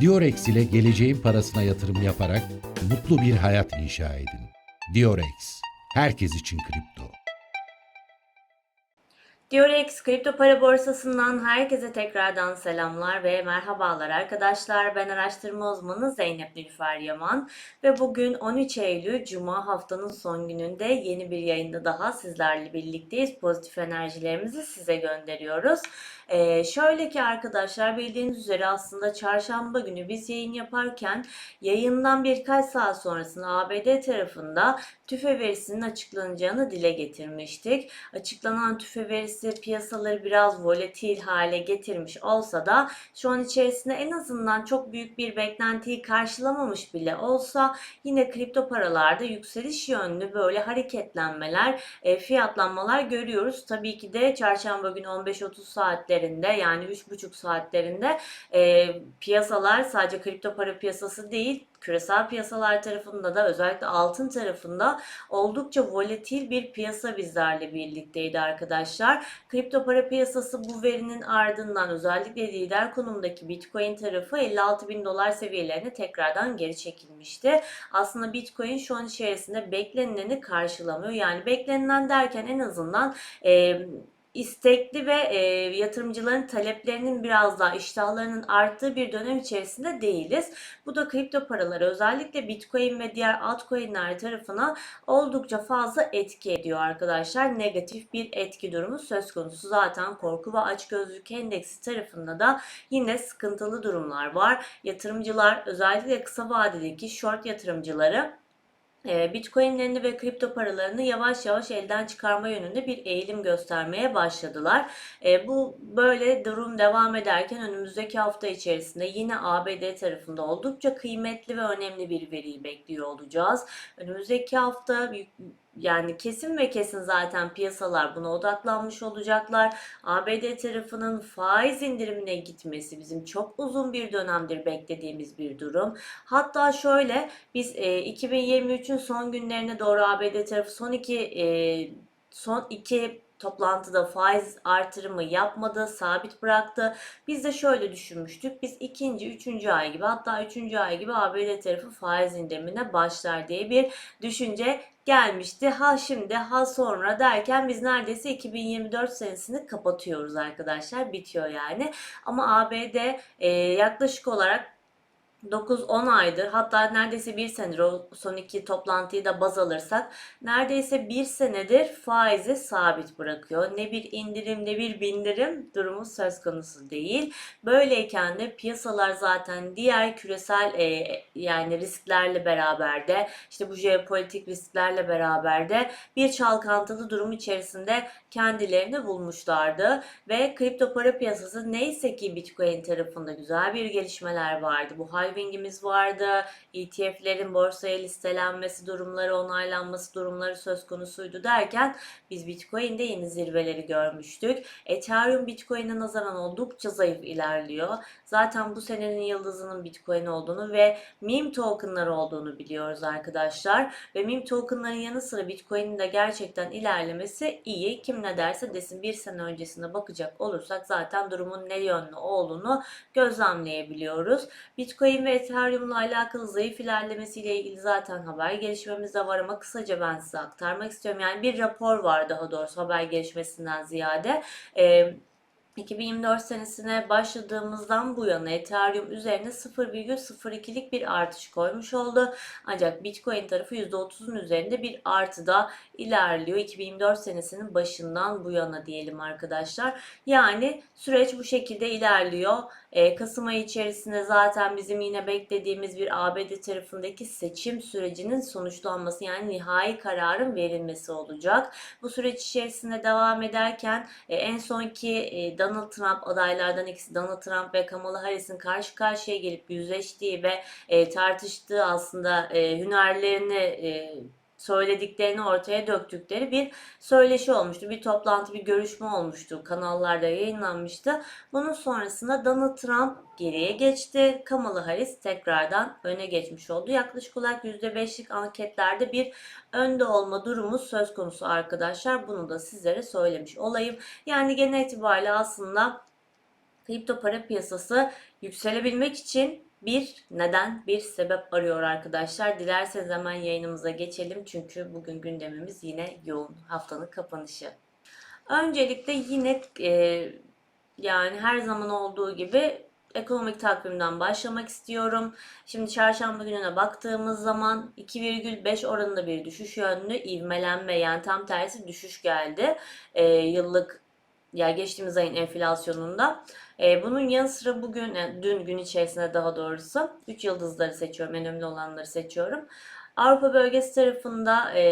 Diorex ile geleceğin parasına yatırım yaparak mutlu bir hayat inşa edin. Diorex, herkes için kripto. Diorex kripto para borsasından herkese tekrardan selamlar ve merhabalar arkadaşlar. Ben araştırma uzmanı Zeynep Nilüfer Yaman ve bugün 13 Eylül Cuma haftanın son gününde yeni bir yayında daha sizlerle birlikteyiz. Pozitif enerjilerimizi size gönderiyoruz. Ee, şöyle ki arkadaşlar bildiğiniz üzere aslında çarşamba günü biz yayın yaparken yayından birkaç saat sonrasında ABD tarafında tüfe verisinin açıklanacağını dile getirmiştik. Açıklanan tüfe verisi piyasaları biraz volatil hale getirmiş olsa da şu an içerisinde en azından çok büyük bir beklentiyi karşılamamış bile olsa yine kripto paralarda yükseliş yönlü böyle hareketlenmeler, e, fiyatlanmalar görüyoruz. Tabii ki de çarşamba günü 15-30 saatlerinde yani 3,5 saatlerinde e, piyasalar sadece kripto para piyasası değil küresel piyasalar tarafında da özellikle altın tarafında oldukça volatil bir piyasa bizlerle birlikteydi arkadaşlar. Kripto para piyasası bu verinin ardından özellikle lider konumdaki Bitcoin tarafı 56 bin dolar seviyelerine tekrardan geri çekilmişti. Aslında Bitcoin şu an içerisinde beklenileni karşılamıyor. Yani beklenilen derken en azından e, istekli ve e, yatırımcıların taleplerinin biraz daha iştahlarının arttığı bir dönem içerisinde değiliz. Bu da kripto paraları özellikle Bitcoin ve diğer altcoin'ler tarafına oldukça fazla etki ediyor arkadaşlar. Negatif bir etki durumu söz konusu. Zaten korku ve açgözlülük endeksi tarafında da yine sıkıntılı durumlar var. Yatırımcılar özellikle kısa vadedeki short yatırımcıları Bitcoin'lerini ve kripto paralarını yavaş yavaş elden çıkarma yönünde bir eğilim göstermeye başladılar. E, bu böyle durum devam ederken önümüzdeki hafta içerisinde yine ABD tarafında oldukça kıymetli ve önemli bir veriyi bekliyor olacağız. Önümüzdeki hafta yani kesin ve kesin zaten piyasalar buna odaklanmış olacaklar. ABD tarafının faiz indirimine gitmesi bizim çok uzun bir dönemdir beklediğimiz bir durum. Hatta şöyle biz e, 2023'ün son günlerine doğru ABD tarafı son iki e, son iki toplantıda faiz artırımı yapmadı, sabit bıraktı. Biz de şöyle düşünmüştük. Biz ikinci, üçüncü ay gibi hatta üçüncü ay gibi ABD tarafı faiz indirimine başlar diye bir düşünce gelmişti. Ha şimdi ha sonra derken biz neredeyse 2024 senesini kapatıyoruz arkadaşlar. Bitiyor yani. Ama ABD e, yaklaşık olarak 9-10 aydır hatta neredeyse bir senedir o son iki toplantıyı da baz alırsak neredeyse bir senedir faizi sabit bırakıyor. Ne bir indirim ne bir bindirim durumu söz konusu değil. Böyleyken de piyasalar zaten diğer küresel e, yani risklerle beraber de işte bu jeopolitik risklerle beraber de bir çalkantılı durum içerisinde kendilerini bulmuşlardı ve kripto para piyasası neyse ki Bitcoin tarafında güzel bir gelişmeler vardı. Bu halvingimiz vardı. ETF'lerin borsaya listelenmesi durumları, onaylanması durumları söz konusuydu derken biz Bitcoin'de yeni zirveleri görmüştük. Ethereum Bitcoin'e nazaran oldukça zayıf ilerliyor. Zaten bu senenin yıldızının Bitcoin olduğunu ve meme tokenları olduğunu biliyoruz arkadaşlar. Ve meme tokenların yanı sıra Bitcoin'in de gerçekten ilerlemesi iyi. Kim ne derse desin bir sene öncesine bakacak olursak zaten durumun ne yönlü olduğunu gözlemleyebiliyoruz. Bitcoin ve Ethereum'la alakalı zayıf ilerlemesiyle ilgili zaten haber gelişmemiz de var ama kısaca ben size aktarmak istiyorum. Yani bir rapor var daha doğrusu haber gelişmesinden ziyade. Ee, 2024 senesine başladığımızdan bu yana Ethereum üzerine 0,02'lik bir artış koymuş oldu. Ancak Bitcoin tarafı %30'un üzerinde bir artıda ilerliyor. 2024 senesinin başından bu yana diyelim arkadaşlar. Yani süreç bu şekilde ilerliyor. Ee, Kasım ayı içerisinde zaten bizim yine beklediğimiz bir ABD tarafındaki seçim sürecinin sonuçlanması yani nihai kararın verilmesi olacak. Bu süreç içerisinde devam ederken e, en sonki e, Donald Trump adaylardan ikisi Donald Trump ve Kamala Harris'in karşı karşıya gelip yüzleştiği ve e, tartıştığı aslında hünerlerini söylediklerini ortaya döktükleri bir söyleşi olmuştu. Bir toplantı, bir görüşme olmuştu. Kanallarda yayınlanmıştı. Bunun sonrasında Donald Trump geriye geçti. Kamala Harris tekrardan öne geçmiş oldu. Yaklaşık olarak %5'lik anketlerde bir önde olma durumu söz konusu arkadaşlar. Bunu da sizlere söylemiş olayım. Yani genel itibariyle aslında kripto para piyasası yükselebilmek için bir neden, bir sebep arıyor arkadaşlar. Dilerseniz hemen yayınımıza geçelim çünkü bugün gündemimiz yine yoğun haftanın kapanışı. Öncelikle yine e, yani her zaman olduğu gibi ekonomik takvimden başlamak istiyorum. Şimdi çarşamba gününe baktığımız zaman 2,5 oranında bir düşüş yönlü ivmelenme yani tam tersi düşüş geldi. E, yıllık ya geçtiğimiz ayın enflasyonunda. E, bunun yanı sıra bugün, yani dün gün içerisinde daha doğrusu 3 yıldızları seçiyorum, en önemli olanları seçiyorum. Avrupa bölgesi tarafında e,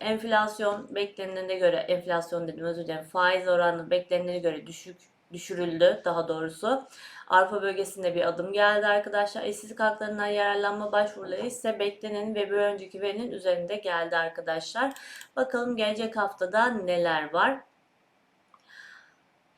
enflasyon beklenilene göre, enflasyon dedim özür dilerim, faiz oranı beklenilene göre düşük düşürüldü daha doğrusu. Avrupa bölgesinde bir adım geldi arkadaşlar. İşsizlik haklarından yararlanma başvuruları ise beklenenin ve bir önceki verinin üzerinde geldi arkadaşlar. Bakalım gelecek haftada neler var.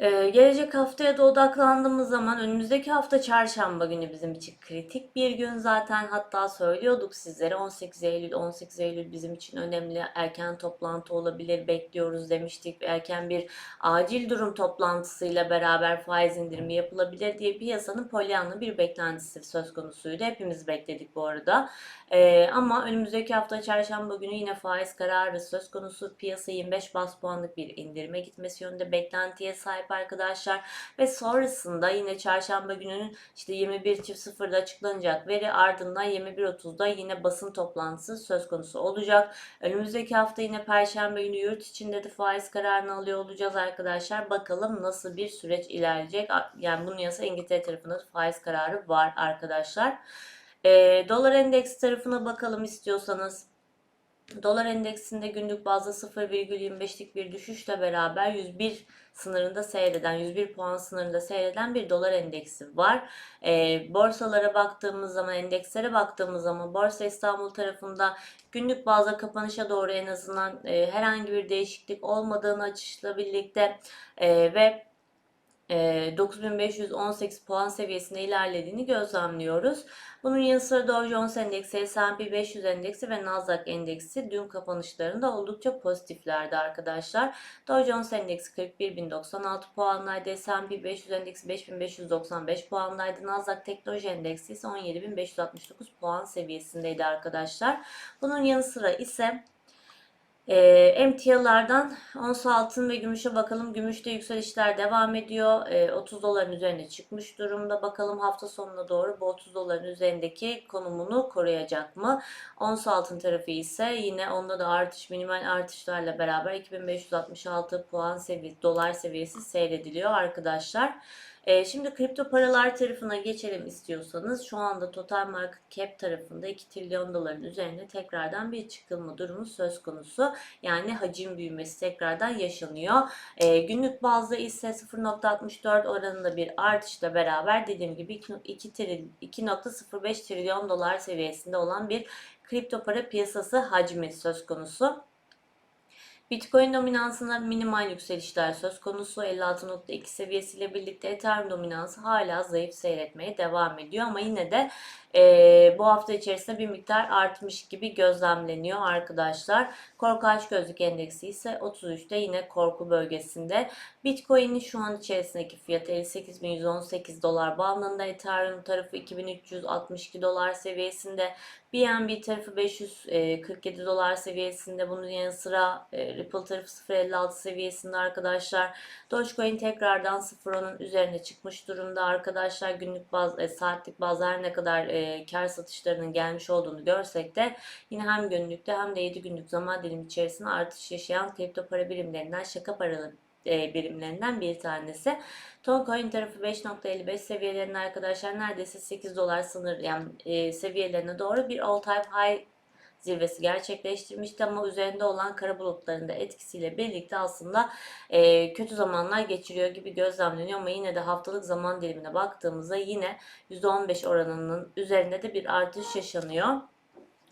Ee, gelecek haftaya da odaklandığımız zaman önümüzdeki hafta çarşamba günü bizim için kritik bir gün zaten. Hatta söylüyorduk sizlere 18 Eylül 18 Eylül bizim için önemli. Erken toplantı olabilir bekliyoruz demiştik. Erken bir acil durum toplantısıyla beraber faiz indirimi yapılabilir diye piyasanın polyanlı bir beklentisi söz konusuydu. Hepimiz bekledik bu arada. Ee, ama önümüzdeki hafta çarşamba günü yine faiz kararı söz konusu. Piyasa 25 bas puanlık bir indirime gitmesi yönünde beklentiye sahip arkadaşlar. Ve sonrasında yine çarşamba gününün işte 21.00'da açıklanacak veri ardından 21.30'da yine basın toplantısı söz konusu olacak. Önümüzdeki hafta yine perşembe günü yurt içinde de faiz kararını alıyor olacağız arkadaşlar. Bakalım nasıl bir süreç ilerleyecek. Yani bunun yanı İngiltere tarafında da faiz kararı var arkadaşlar. E, dolar endeksi tarafına bakalım istiyorsanız. Dolar endeksinde günlük bazda 0,25'lik bir düşüşle beraber 101 sınırında seyreden, 101 puan sınırında seyreden bir dolar endeksi var. E, borsalara baktığımız zaman, endekslere baktığımız zaman Borsa İstanbul tarafında günlük bazda kapanışa doğru en azından e, herhangi bir değişiklik olmadığını açışla birlikte e, ve 9518 puan seviyesinde ilerlediğini gözlemliyoruz. Bunun yanı sıra Dow Jones Endeksi, S&P 500 Endeksi ve Nasdaq Endeksi dün kapanışlarında oldukça pozitiflerdi arkadaşlar. Dow Jones Endeksi 41.096 puandaydı, S&P 500 Endeksi 5595 puandaydı, Nasdaq Teknoloji Endeksi ise 17.569 puan seviyesindeydi arkadaşlar. Bunun yanı sıra ise e, emtialardan ons altın ve gümüşe bakalım. Gümüşte yükselişler devam ediyor. E, 30 doların üzerine çıkmış durumda. Bakalım hafta sonuna doğru bu 30 doların üzerindeki konumunu koruyacak mı? Ons altın tarafı ise yine onda da artış minimal artışlarla beraber 2566 puan seviyesi dolar seviyesi seyrediliyor arkadaşlar. E, şimdi kripto paralar tarafına geçelim istiyorsanız şu anda total market cap tarafında 2 trilyon doların üzerine tekrardan bir çıkılma durumu söz konusu. Yani hacim büyümesi tekrardan yaşanıyor. E, günlük bazda ise 0.64 oranında bir artışla beraber dediğim gibi 2.05 trilyon dolar seviyesinde olan bir kripto para piyasası hacmi söz konusu. Bitcoin dominansında minimal yükselişler söz konusu. 56.2 seviyesiyle birlikte Ethereum dominansı hala zayıf seyretmeye devam ediyor ama yine de e, bu hafta içerisinde bir miktar artmış gibi gözlemleniyor arkadaşlar. Korku açgözlük endeksi ise 33'te yine korku bölgesinde. Bitcoin'in şu an içerisindeki fiyatı 58.118 dolar bandında. Ethereum tarafı 2362 dolar seviyesinde. BNB tarafı 547 dolar seviyesinde. Bunun yanı sıra e, Ripple tarafı 0.56 seviyesinde arkadaşlar. Dogecoin tekrardan 0.10'un üzerine çıkmış durumda arkadaşlar. Günlük baz, e, saatlik her ne kadar e, kar satışlarının gelmiş olduğunu görsek de yine hem günlükte hem de 7 günlük zaman dilimi içerisinde artış yaşayan kripto para birimlerinden şaka paralı e, birimlerinden bir tanesi. Toncoin tarafı 5.55 seviyelerinde arkadaşlar neredeyse 8 dolar sınır yani e, seviyelerine doğru bir all time high zirvesi gerçekleştirmişti ama üzerinde olan kara bulutların da etkisiyle birlikte aslında e, kötü zamanlar geçiriyor gibi gözlemleniyor ama yine de haftalık zaman dilimine baktığımızda yine %15 oranının üzerinde de bir artış yaşanıyor.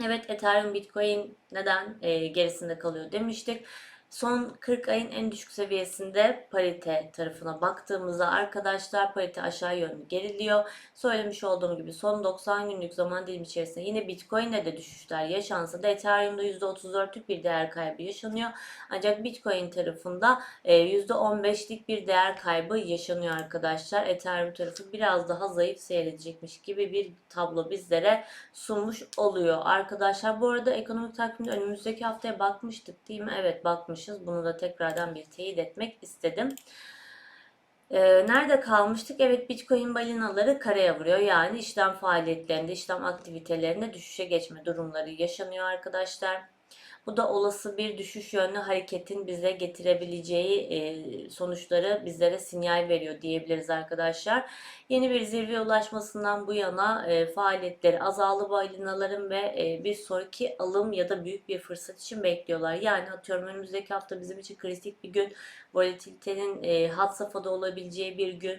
Evet Ethereum Bitcoin neden e, gerisinde kalıyor demiştik. Son 40 ayın en düşük seviyesinde parite tarafına baktığımızda arkadaşlar parite aşağı yönlü geriliyor. Söylemiş olduğum gibi son 90 günlük zaman dilimi içerisinde yine Bitcoin'de de düşüşler yaşansa da Ethereum'da %34'lük bir değer kaybı yaşanıyor. Ancak Bitcoin tarafında e, %15'lik bir değer kaybı yaşanıyor arkadaşlar. Ethereum tarafı biraz daha zayıf seyredecekmiş gibi bir tablo bizlere sunmuş oluyor. Arkadaşlar bu arada ekonomik takvimde önümüzdeki haftaya bakmıştık değil mi? Evet bakmışız. Bunu da tekrardan bir teyit etmek istedim. Ee, nerede kalmıştık? Evet Bitcoin balinaları karaya vuruyor. Yani işlem faaliyetlerinde, işlem aktivitelerinde düşüşe geçme durumları yaşanıyor arkadaşlar. Bu da olası bir düşüş yönlü hareketin bize getirebileceği e, sonuçları bizlere sinyal veriyor diyebiliriz arkadaşlar. Yeni bir zirveye ulaşmasından bu yana e, faaliyetleri azaldı balinaların ve e, bir sonraki alım ya da büyük bir fırsat için bekliyorlar. Yani atıyorum önümüzdeki hafta bizim için kritik bir gün, volatilitenin e, had safhada olabileceği bir gün.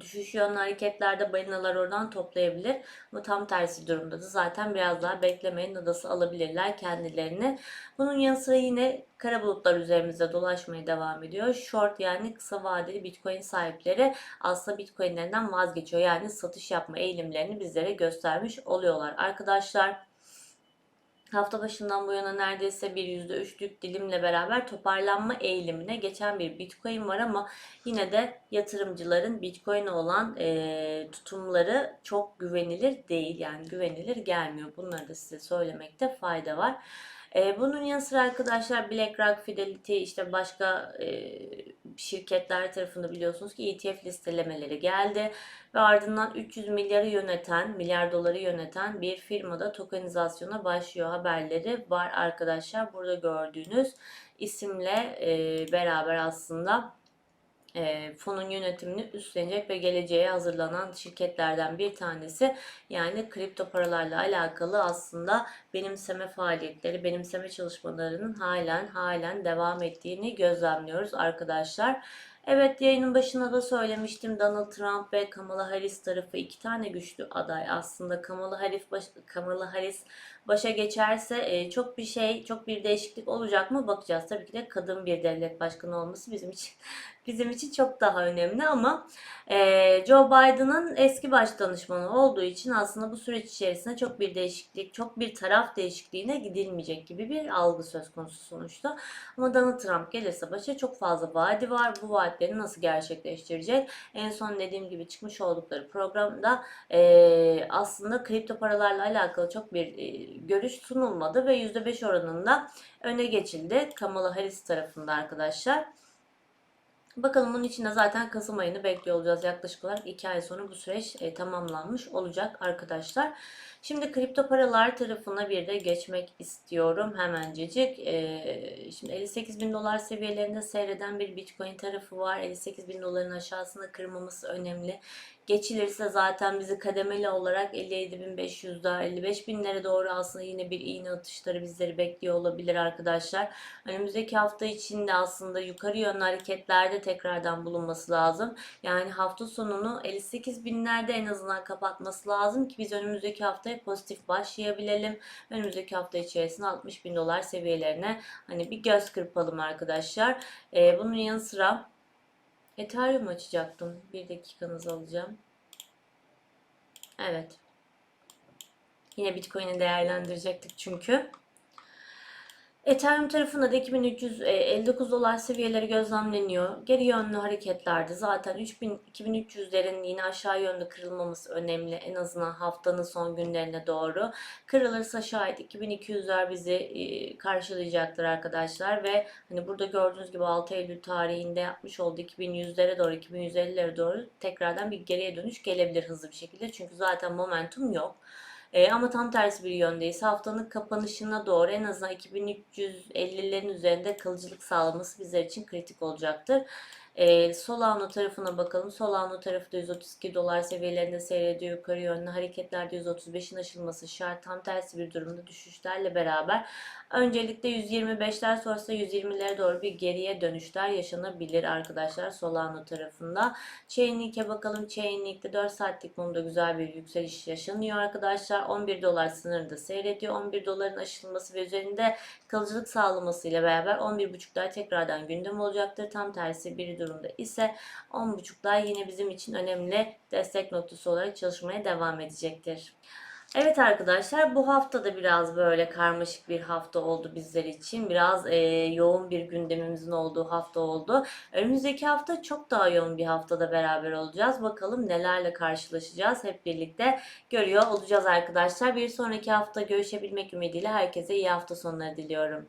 Düşüş yönlü hareketlerde balinalar oradan toplayabilir. Ama tam tersi durumda da zaten biraz daha beklemeyin adası alabilirler kendilerini. Bunun yanı sıra yine kara bulutlar üzerimizde dolaşmaya devam ediyor. Short yani kısa vadeli Bitcoin sahipleri aslında Bitcoin'lerinden vazgeçiyor. Yani satış yapma eğilimlerini bizlere göstermiş oluyorlar. Arkadaşlar Hafta başından bu yana neredeyse bir %3'lük dilimle beraber toparlanma eğilimine geçen bir Bitcoin var ama yine de yatırımcıların Bitcoin'e olan e, tutumları çok güvenilir değil. Yani güvenilir gelmiyor. Bunları da size söylemekte fayda var. E, bunun yanı sıra arkadaşlar BlackRock, Fidelity işte başka e, şirketler tarafında biliyorsunuz ki ETF listelemeleri geldi ve ardından 300 milyarı yöneten, milyar doları yöneten bir firmada tokenizasyona başlıyor haberleri var arkadaşlar. Burada gördüğünüz isimle e, beraber aslında e, fonun yönetimini üstlenecek ve geleceğe hazırlanan şirketlerden bir tanesi. Yani kripto paralarla alakalı aslında benimseme faaliyetleri, benimseme çalışmalarının halen halen devam ettiğini gözlemliyoruz arkadaşlar. Evet yayının başında da söylemiştim Donald Trump ve Kamala Harris tarafı iki tane güçlü aday aslında Kamala Harris baş, Kamala Harris başa geçerse e, çok bir şey çok bir değişiklik olacak mı bakacağız tabii ki de kadın bir devlet başkanı olması bizim için bizim için çok daha önemli ama e, Joe Biden'ın eski baş danışmanı olduğu için aslında bu süreç içerisinde çok bir değişiklik çok bir taraf değişikliğine gidilmeyecek gibi bir algı söz konusu sonuçta. Ama Donald Trump gelirse başa çok fazla vaadi var. Bu vaatleri nasıl gerçekleştirecek en son dediğim gibi çıkmış oldukları programda e, aslında kripto paralarla alakalı çok bir e, görüş sunulmadı ve %5 oranında öne geçildi. Kamala Harris tarafında arkadaşlar. Bakalım bunun için de zaten Kasım ayını bekliyor olacağız. Yaklaşık olarak 2 ay sonra bu süreç e, tamamlanmış olacak arkadaşlar. Şimdi kripto paralar tarafına bir de geçmek istiyorum hemencecik. E, şimdi 58 bin dolar seviyelerinde seyreden bir Bitcoin tarafı var. 58 bin doların aşağısına kırmaması önemli. Geçilirse zaten bizi kademeli olarak 57.500'da 55 binlere doğru aslında yine bir iğne atışları bizleri bekliyor olabilir arkadaşlar. Önümüzdeki hafta içinde aslında yukarı yönlü hareketlerde tekrardan bulunması lazım. Yani hafta sonunu 58 binlerde en azından kapatması lazım ki biz önümüzdeki haftaya pozitif başlayabilelim. Önümüzdeki hafta içerisinde 60 bin dolar seviyelerine hani bir göz kırpalım arkadaşlar. Ee, bunun yanı sıra Ethereum açacaktım. Bir dakikanızı alacağım. Evet. Yine Bitcoin'i değerlendirecektik çünkü. Ethereum tarafında da 2359 dolar seviyeleri gözlemleniyor. Geri yönlü hareketlerde zaten 3000 2300'lerin yine aşağı yönlü kırılmaması önemli. En azından haftanın son günlerine doğru. Kırılırsa şayet 2200'ler bizi e, karşılayacaktır arkadaşlar ve hani burada gördüğünüz gibi 6 Eylül tarihinde yapmış olduğu 2100'lere doğru 2150'lere doğru tekrardan bir geriye dönüş gelebilir hızlı bir şekilde. Çünkü zaten momentum yok. E, ama tam tersi bir yöndeyiz. Haftanın kapanışına doğru en azından 2350'lerin üzerinde kalıcılık sağlaması bizler için kritik olacaktır. Ee, Solano tarafına bakalım. Solano tarafı da 132 dolar seviyelerinde seyrediyor. Yukarı yönlü hareketlerde 135'in aşılması şart. Tam tersi bir durumda düşüşlerle beraber öncelikle 125'ler sonrasında 120'lere doğru bir geriye dönüşler yaşanabilir arkadaşlar Solano tarafında. Chainlink'e bakalım. Chainlink'te 4 saatlik mumda güzel bir yükseliş yaşanıyor arkadaşlar. 11 dolar sınırında seyrediyor. 11 doların aşılması ve üzerinde kalıcılık sağlamasıyla beraber 11.5'lar tekrardan gündem olacaktır. Tam tersi bir durumda ise 10.5'lar yine bizim için önemli destek noktası olarak çalışmaya devam edecektir. Evet arkadaşlar bu hafta da biraz böyle karmaşık bir hafta oldu bizler için. Biraz e, yoğun bir gündemimizin olduğu hafta oldu. Önümüzdeki hafta çok daha yoğun bir haftada beraber olacağız. Bakalım nelerle karşılaşacağız hep birlikte görüyor olacağız arkadaşlar. Bir sonraki hafta görüşebilmek ümidiyle herkese iyi hafta sonları diliyorum.